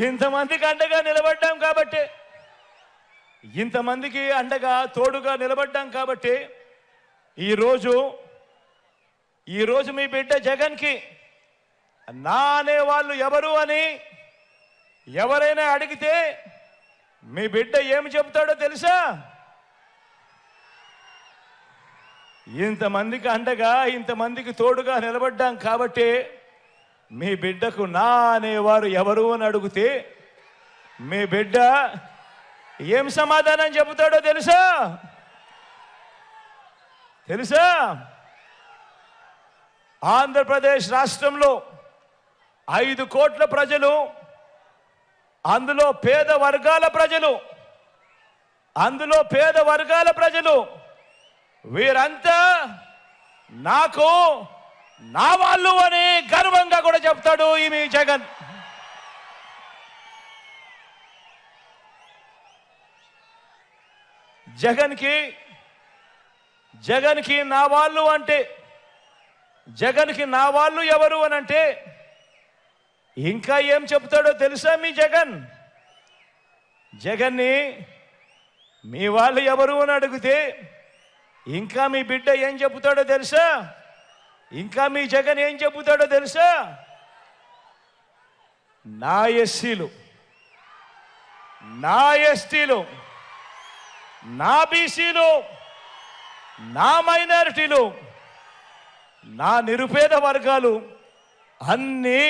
ఇంతమందికి అండగా నిలబడ్డాం కాబట్టి ఇంతమందికి అండగా తోడుగా నిలబడ్డాం కాబట్టి ఈరోజు ఈరోజు మీ బిడ్డ జగన్కి నా అనే వాళ్ళు ఎవరు అని ఎవరైనా అడిగితే మీ బిడ్డ ఏమి చెబుతాడో తెలుసా? ఇంతమందికి అండగా ఇంతమందికి తోడుగా నిలబడ్డాం కాబట్టి మీ బిడ్డకు నా అనేవారు ఎవరు అని అడిగితే మీ బిడ్డ ఏం సమాధానం చెబుతాడో తెలుసా? తెలుసా? ఆంధ్రప్రదేశ్ రాష్ట్రంలో ఐదు కోట్ల ప్రజలు అందులో పేద వర్గాల ప్రజలు అందులో పేద వర్గాల ప్రజలు వీరంతా నాకు నా వాళ్ళు అని గర్వంగా కూడా చెప్తాడు ఈ మీ జగన్. జగన్కి జగన్కి నా వాళ్ళు అంటే జగన్కి నా వాళ్ళు ఎవరు అని అంటే ఇంకా ఏం చెప్తాడో తెలుసా మీ జగన్? జగన్ని మీ వాళ్ళు ఎవరు అని అడిగితే ఇంకా మీ బిడ్డ ఏం చెబుతాడో తెలుసా? ఇంకా మీ జగన్ ఏం చెబుతాడో తెలుసా? నా ఎస్సీలు నా ఎస్టీలు నా బీసీలు నా మైనారిటీలు నా నిరుపేద వర్గాలు అన్నీ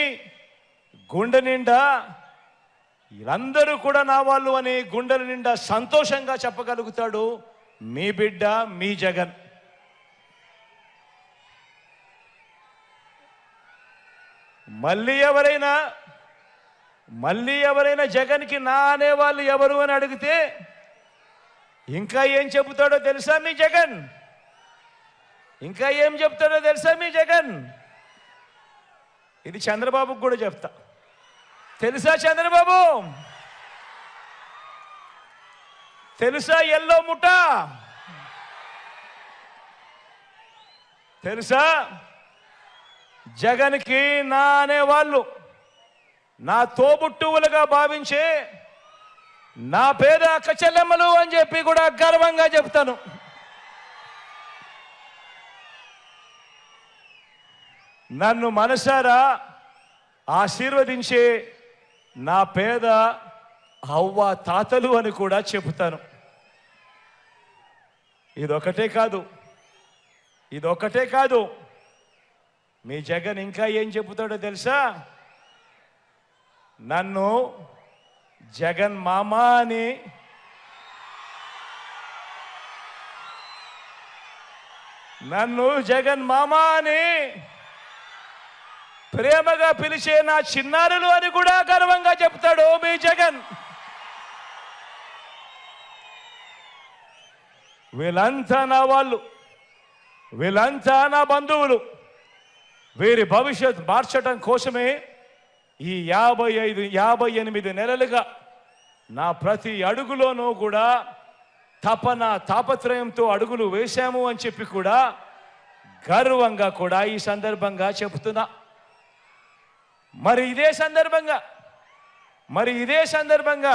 గుండె నిండా వీళ్ళందరూ కూడా నా వాళ్ళు అని గుండెల నిండా సంతోషంగా చెప్పగలుగుతాడు మీ బిడ్డ మీ జగన్. మళ్ళీ ఎవరైనా మళ్ళీ ఎవరైనా జగన్కి నా అనేవాళ్ళు ఎవరు అని అడిగితే ఇంకా ఏం చెబుతాడో తెలుసా మీ జగన్? ఇంకా ఏం చెప్తాడో తెలుసా మీ జగన్? ఇది చంద్రబాబుకు కూడా చెప్తా. తెలుసా చంద్రబాబు? తెలుసా ఎల్లో ముఠా? తెలుసా? జగన్కి నా అనేవాళ్ళు నా తోబుట్టువులుగా భావించే నా పేద అక్క చెల్లెమ్మలు అని చెప్పి కూడా గర్వంగా చెప్తాను. నన్ను మనసారా ఆశీర్వదించే నా పేద అవ్వ తాతలు అని కూడా చెబుతాను. ఇదొకటే కాదు ఇదొకటే కాదు మీ జగన్ ఇంకా ఏం చెబుతాడో తెలుసా? నన్ను జగన్ మామ అని నన్ను జగన్ మామ అని ప్రేమగా పిలిచే నా చిన్నారులు అని కూడా గర్వంగా చెప్తాడు మీ జగన్. వీళ్ళంతా నా వాళ్ళు. వీళ్ళంతా నా బంధువులు. వీరి భవిష్యత్ మార్చడం కోసమే ఈ యాభై ఐదు యాభై ఎనిమిది నెలలుగా నా ప్రతి అడుగులోనూ కూడా తపన తాపత్రయంతో అడుగులు వేశాము అని చెప్పి కూడా గర్వంగా కూడా ఈ సందర్భంగా చెబుతున్నా. మరి ఇదే సందర్భంగా మరి ఇదే సందర్భంగా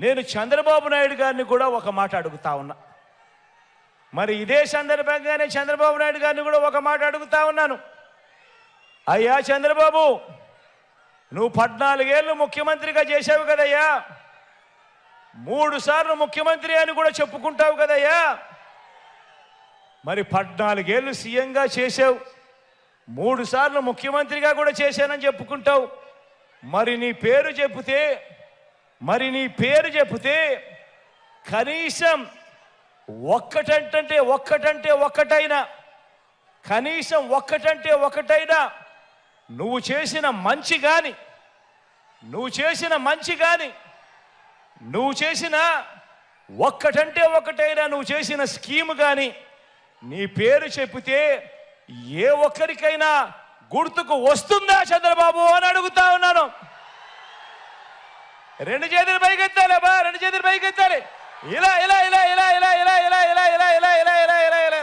నేను చంద్రబాబు నాయుడు గారిని కూడా ఒక మాట అడుగుతా ఉన్నా. మరి ఇదే సందర్భంగానే చంద్రబాబు నాయుడు గారిని కూడా ఒక మాట అడుగుతా ఉన్నాను. అయ్యా చంద్రబాబు నువ్వు పద్నాలుగేళ్ళు ముఖ్యమంత్రిగా చేసావు కదయ్యా. మూడు సార్లు ముఖ్యమంత్రి అని కూడా చెప్పుకుంటావు కదయ్యా. మరి పద్నాలుగేళ్ళు సీఎంగా చేసావు మూడు సార్లు ముఖ్యమంత్రిగా కూడా చేశానని చెప్పుకుంటావు. మరి నీ పేరు చెప్తే మరి నీ పేరు చెప్తే కనీసం ఒక్కటంటే ఒక్కటంటే ఒక్కటైనా కనీసం ఒక్కటంటే ఒకటైనా నువ్వు చేసిన మంచి కానీ నువ్వు చేసిన మంచి కానీ నువ్వు చేసిన ఒక్కటంటే ఒకటైనా నువ్వు చేసిన స్కీమ్ కానీ నీ పేరు చెప్తే ఏ ఒక్కరికైనా గుర్తుకు వస్తుందా చంద్రబాబు అని అడుగుతా ఉన్నాను. రెండు చేతులు పైకెత్తాలి బా రెండు చేతులు పైకెత్తాలి. ఇలా ఇలా ఇలా ఇలా ఇలా ఇలా ఇలా ఇలా ఇలా ఇలా ఇలా ఇలా ఇలా ఇలా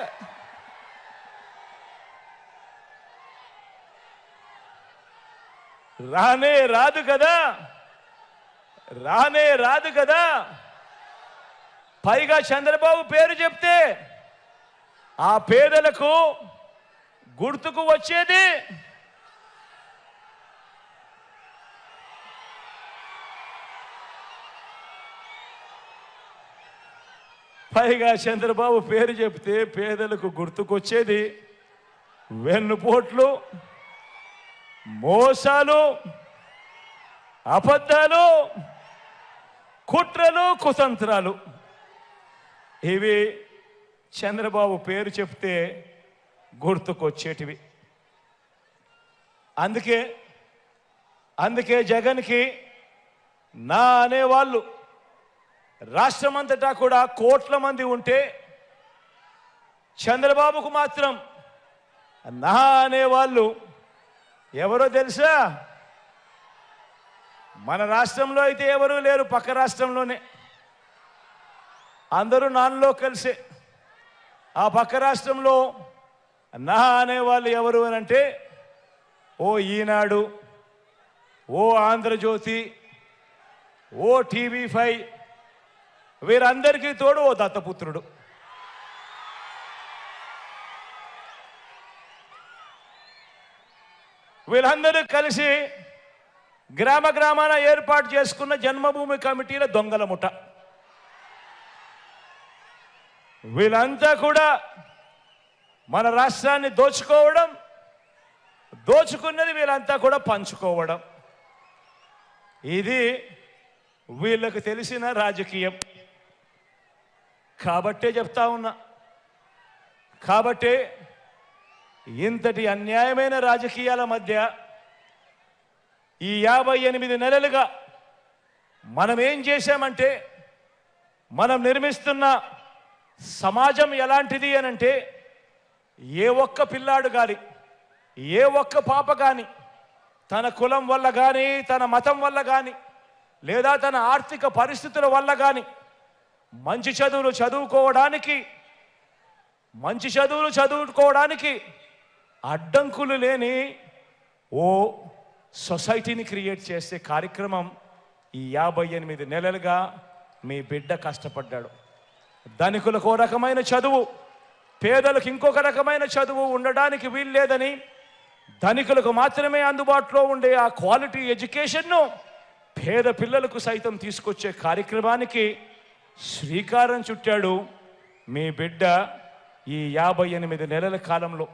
రానే రాదు కదా రానే రాదు కదా పైగా చంద్రబాబు పేరు చెప్తే ఆ పేదలకు గుర్తుకు వచ్చేది పైగా చంద్రబాబు పేరు చెప్తే పేదలకు గుర్తుకొచ్చేది వెన్నుపోట్లు మోసాలు అబద్ధాలు కుట్రలు కుతంత్రాలు. ఇవి చంద్రబాబు పేరు చెప్తే గుర్తుకొచ్చేటివి. అందుకే అందుకే జగన్కి నా అనేవాళ్ళు. రాష్ట్రమంతటా కూడా కోట్ల మంది ఉంటే చంద్రబాబుకు మాత్రం నా అనేవాళ్ళు ఎవరో తెలుసా? మన రాష్ట్రంలో అయితే ఎవరూ లేరు పక్క రాష్ట్రంలోనే. అందరూ నాన్నలో కలిసే. ఆ పక్క రాష్ట్రంలో నా అనేవాళ్ళు ఎవరు అని అంటే ఓ ఈనాడు ఓ ఆంధ్రజ్యోతి ఓ టీవీ ఫైవ్ వీరందరికీ తోడు ఓ దత్తపుత్రుడు. వీళ్ళందరూ కలిసి గ్రామ గ్రామాన ఏర్పాటు చేసుకున్న జన్మభూమి కమిటీల దొంగల ముఠ. వీళ్ళంతా కూడా మన రాష్ట్రాన్ని దోచుకోవడం దోచుకున్నది వీళ్ళంతా కూడా పంచుకోవడం. ఇది వీళ్ళకు తెలిసిన రాజకీయం. కాబట్టే చెప్తా ఉన్నా. కాబట్టే ఇంతటి అన్యాయమైన రాజకీయాల మధ్య ఈ యాభై ఎనిమిది నెలలుగా మనం ఏం చేశామంటే మనం నిర్మిస్తున్న సమాజం ఎలాంటిది అని అంటే ఏ ఒక్క పిల్లాడు కానీ ఏ ఒక్క పాప కానీ తన కులం వల్ల కానీ తన మతం వల్ల కానీ లేదా తన ఆర్థిక పరిస్థితుల వల్ల కానీ మంచి చదువులు చదువుకోవడానికి మంచి చదువులు చదువుకోవడానికి అడ్డంకులు లేని ఓ సొసైటీని క్రియేట్ చేసే కార్యక్రమం ఈ యాభై ఎనిమిది నెలలుగా మీ బిడ్డ కష్టపడ్డాడు. ధనికులకు ఓ రకమైన చదువు పేదలకు ఇంకొక రకమైన చదువు ఉండడానికి వీల్లేదని ధనికులకు మాత్రమే అందుబాటులో ఉండే ఆ క్వాలిటీ ఎడ్యుకేషన్ను పేద పిల్లలకు సైతం తీసుకొచ్చే కార్యక్రమానికి శ్రీకారం చుట్టాడు మీ బిడ్డ ఈ యాభై ఎనిమిది నెలల కాలంలో.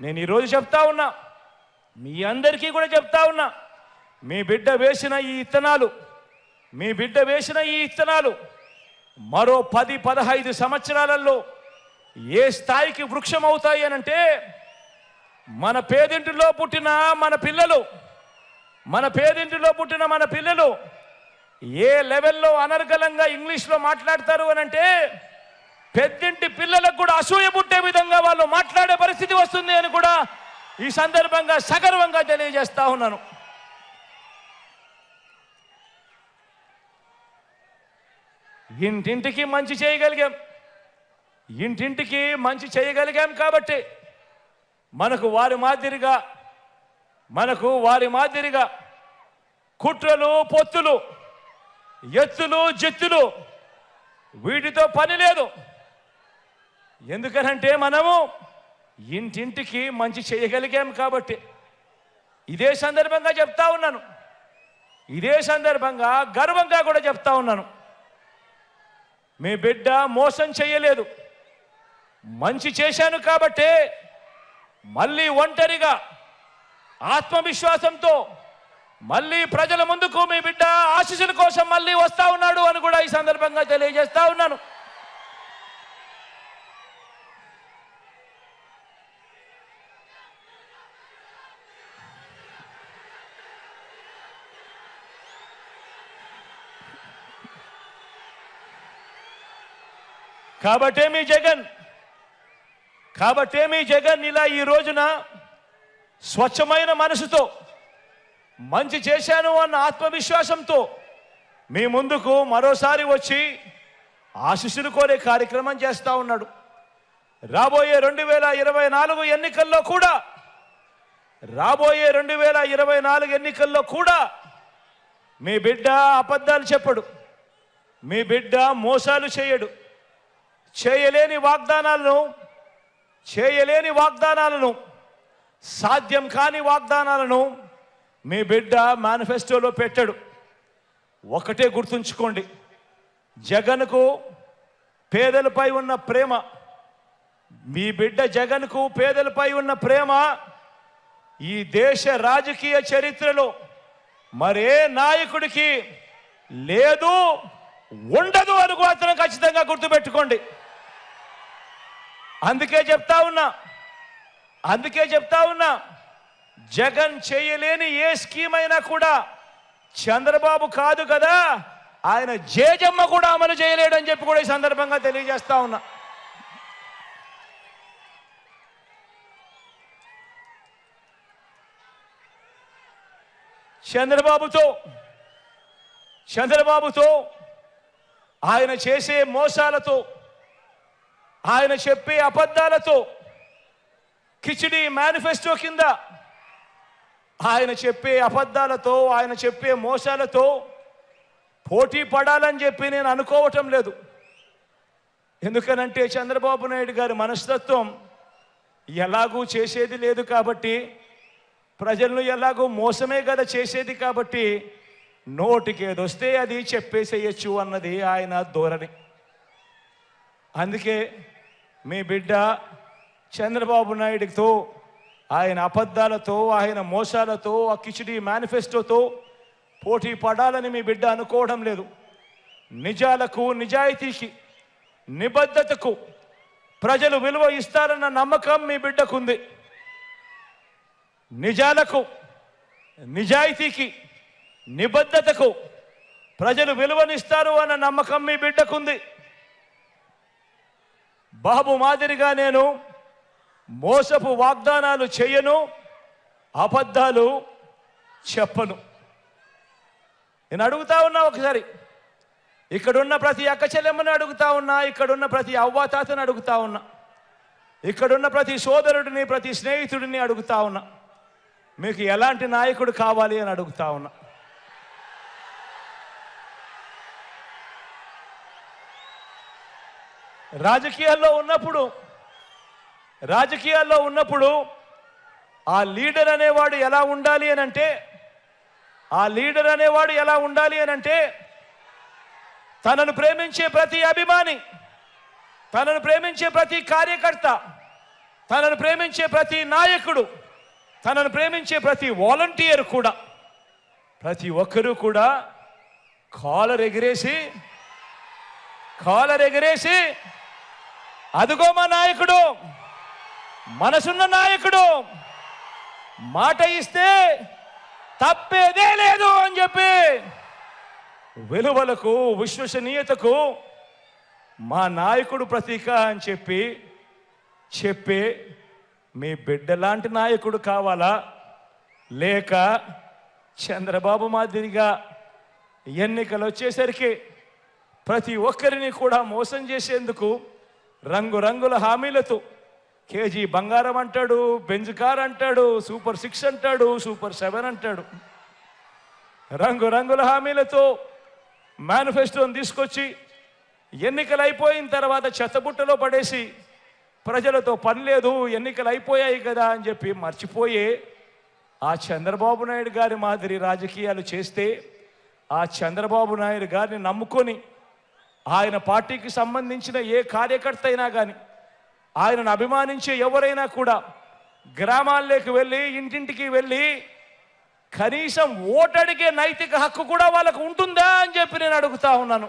నేను ఈరోజు చెప్తా ఉన్నా. మీ అందరికీ కూడా చెప్తా ఉన్నా. మీ బిడ్డ వేసిన ఈ ఇత్తనాలు మీ బిడ్డ వేసిన ఈ ఇత్తనాలు మరో పది పదహైదు సంవత్సరాలలో ఏ స్థాయికి వృక్షం అవుతాయి అనంటే మన పేదింటిలో పుట్టిన మన పిల్లలు మన పేదింటిలో పుట్టిన మన పిల్లలు ఏ లెవెల్లో అనర్గళంగా ఇంగ్లీష్లో మాట్లాడతారు అని అంటే పెద్దింటి పిల్లలకు కూడా అసూయ పుట్టే విధంగా వాళ్ళు మాట్లాడే పరిస్థితి వస్తుంది అని కూడా ఈ సందర్భంగా సగర్వంగా తెలియజేస్తా ఉన్నాను. ఇంటింటికి మంచి చేయగలిగాం. ఇంటింటికి మంచి చేయగలిగాం కాబట్టి మనకు వారి మాదిరిగా మనకు వారి మాదిరిగా కుట్రలు పొత్తులు ఎత్తులు జెత్తులు. వీటితో పని లేదు. ఎందుకనంటే మనము ఇంటింటికి మంచి చేయగలిగాం కాబట్టి. ఇదే సందర్భంగా చెప్తా ఉన్నాను. ఇదే సందర్భంగా గర్వంగా కూడా చెప్తా ఉన్నాను. మీ బిడ్డ మోసం చేయలేదు. మంచి చేశాను కాబట్టే మళ్ళీ ఒంటరిగా ఆత్మవిశ్వాసంతో మళ్ళీ ప్రజల ముందుకు మీ బిడ్డ ఆశీస్సుల కోసం మళ్ళీ వస్తా ఉన్నాడు అని కూడా ఈ సందర్భంగా తెలియజేస్తా ఉన్నాను. కాబట్టేమి జగన్ కాబట్టేమి జగన్ ఇలా ఈ రోజున స్వచ్ఛమైన మనసుతో మంచి చేశాను అన్న ఆత్మవిశ్వాసంతో మీ ముందుకు మరోసారి వచ్చి ఆశిస్సులు కోరే కార్యక్రమం చేస్తూ ఉన్నాడు. రాబోయే రెండు వేల ఇరవై నాలుగు ఎన్నికల్లో కూడా రాబోయే రెండు వేల ఇరవై నాలుగు ఎన్నికల్లో కూడా మీ బిడ్డ అబద్ధాలు చెప్పడు. మీ బిడ్డ మోసాలు చేయడు. చేయలేని వాగ్దానాలను చేయలేని వాగ్దానాలను సాధ్యం కాని వాగ్దానాలను మీ బిడ్డ మేనిఫెస్టోలో పెట్టాడు. ఒకటే గుర్తుంచుకోండి. జగన్కు పేదలపై ఉన్న ప్రేమ మీ బిడ్డ జగన్కు పేదలపై ఉన్న ప్రేమ ఈ దేశ రాజకీయ చరిత్రలో మరే నాయకుడికి లేదు ఉండదు అని మాత్రం ఖచ్చితంగా గుర్తుపెట్టుకోండి. అందుకే చెప్తా ఉన్నా అందుకే చెప్తా ఉన్నా జగన్ చేయలేని ఏ స్కీమ్ అయినా కూడా చంద్రబాబు కాదు కదా ఆయన జేజమ్మ కూడా అమలు చేయలేడని చెప్పి కూడా ఈ సందర్భంగా తెలియజేస్తా ఉన్నా. చంద్రబాబుతో చంద్రబాబుతో ఆయన చేసే మోసాలతో ఆయన చెప్పే అబద్ధాలతో కిచిడి మేనిఫెస్టో కింద ఆయన చెప్పే అబద్ధాలతో ఆయన చెప్పే మోసాలతో పోటీ పడాలని చెప్పి నేను అనుకోవటం లేదు. ఎందుకనంటే చంద్రబాబు నాయుడు గారి మనస్తత్వం ఎలాగూ చేసేది లేదు కాబట్టి ప్రజలను ఎలాగో మోసమే కదా చేసేది కాబట్టి నోటికి ఏదొస్తే అది చెప్పేసేయచ్చు అన్నది ఆయన ధోరణి. అందుకే మీ బిడ్డ చంద్రబాబు నాయుడుతో ఆయన అబద్ధాలతో ఆయన మోసాలతో ఆ కిచిడి మేనిఫెస్టోతో పోటీ పడాలని మీ బిడ్డ అనుకోవడం లేదు. నిజాలకు నిజాయితీకి నిబద్ధతకు ప్రజలు విలువ ఇస్తారన్న నమ్మకం మీ బిడ్డకుంది. నిజాలకు నిజాయితీకి నిబద్ధతకు ప్రజలు విలువనిస్తారు అన్న నమ్మకం మీ బిడ్డకుంది. బాబు మాదిరిగా నేను మోసపు వాగ్దానాలు చేయను అబద్ధాలు చెప్పను. నేను అడుగుతా ఉన్నా ఒకసారి. ఇక్కడున్న ప్రతి అక్క చెల్లెమ్మను అడుగుతా ఉన్నా ఇక్కడున్న ప్రతి అవ్వాతాతను అడుగుతా ఉన్నా ఇక్కడున్న ప్రతి సోదరుడిని ప్రతి స్నేహితుడిని అడుగుతా ఉన్నా. మీకు ఎలాంటి నాయకుడు కావాలి అని అడుగుతా ఉన్నా. రాజకీయాల్లో ఉన్నప్పుడు రాజకీయాల్లో ఉన్నప్పుడు ఆ లీడర్ అనేవాడు ఎలా ఉండాలి అని అంటే ఆ లీడర్ అనేవాడు ఎలా ఉండాలి అని అంటే తనను ప్రేమించే ప్రతి అభిమాని తనను ప్రేమించే ప్రతి కార్యకర్త తనను ప్రేమించే ప్రతి నాయకుడు తనను ప్రేమించే ప్రతి వాలంటీర్ కూడా ప్రతి ఒక్కరూ కూడా కాలర్ ఎగిరేసి కాలర్ ఎగిరేసి అదిగో మా నాయకుడు! మనసున్న నాయకుడు మాట ఇస్తే తప్పేదే లేదు అని చెప్పి విలువలకు విశ్వసనీయతకు మా నాయకుడు ప్రతీక అని చెప్పి చెప్పే మీ బిడ్డ లాంటి నాయకుడు కావాలా? లేక చంద్రబాబు మాదిరిగా ఎన్నికలు వచ్చేసరికి ప్రతి ఒక్కరిని కూడా మోసం చేసేందుకు రంగురంగుల హామీలతో కేజీ బంగారం అంటాడు బెంజ్ కార్ అంటాడు సూపర్ సిక్స్ అంటాడు సూపర్ సెవెన్ అంటాడు. రంగురంగుల హామీలతో మేనిఫెస్టోని తీసుకొచ్చి ఎన్నికలు అయిపోయిన తర్వాత చెత్తబుట్టలో పడేసి ప్రజలతో పని లేదు ఎన్నికలు అయిపోయాయి కదా అని చెప్పి మర్చిపోయే ఆ చంద్రబాబు నాయుడు గారి మాదిరి రాజకీయాలు చేస్తే ఆ చంద్రబాబు నాయుడు గారిని నమ్ముకొని ఆయన పార్టీకి సంబంధించిన ఏ కార్యకర్త అయినా కానీ ఆయనను అభిమానించే ఎవరైనా కూడా గ్రామాల్లోకి వెళ్ళి ఇంటింటికి వెళ్ళి కనీసం ఓటడిగే నైతిక హక్కు కూడా వాళ్ళకు ఉంటుందా అని చెప్పి నేను అడుగుతా ఉన్నాను.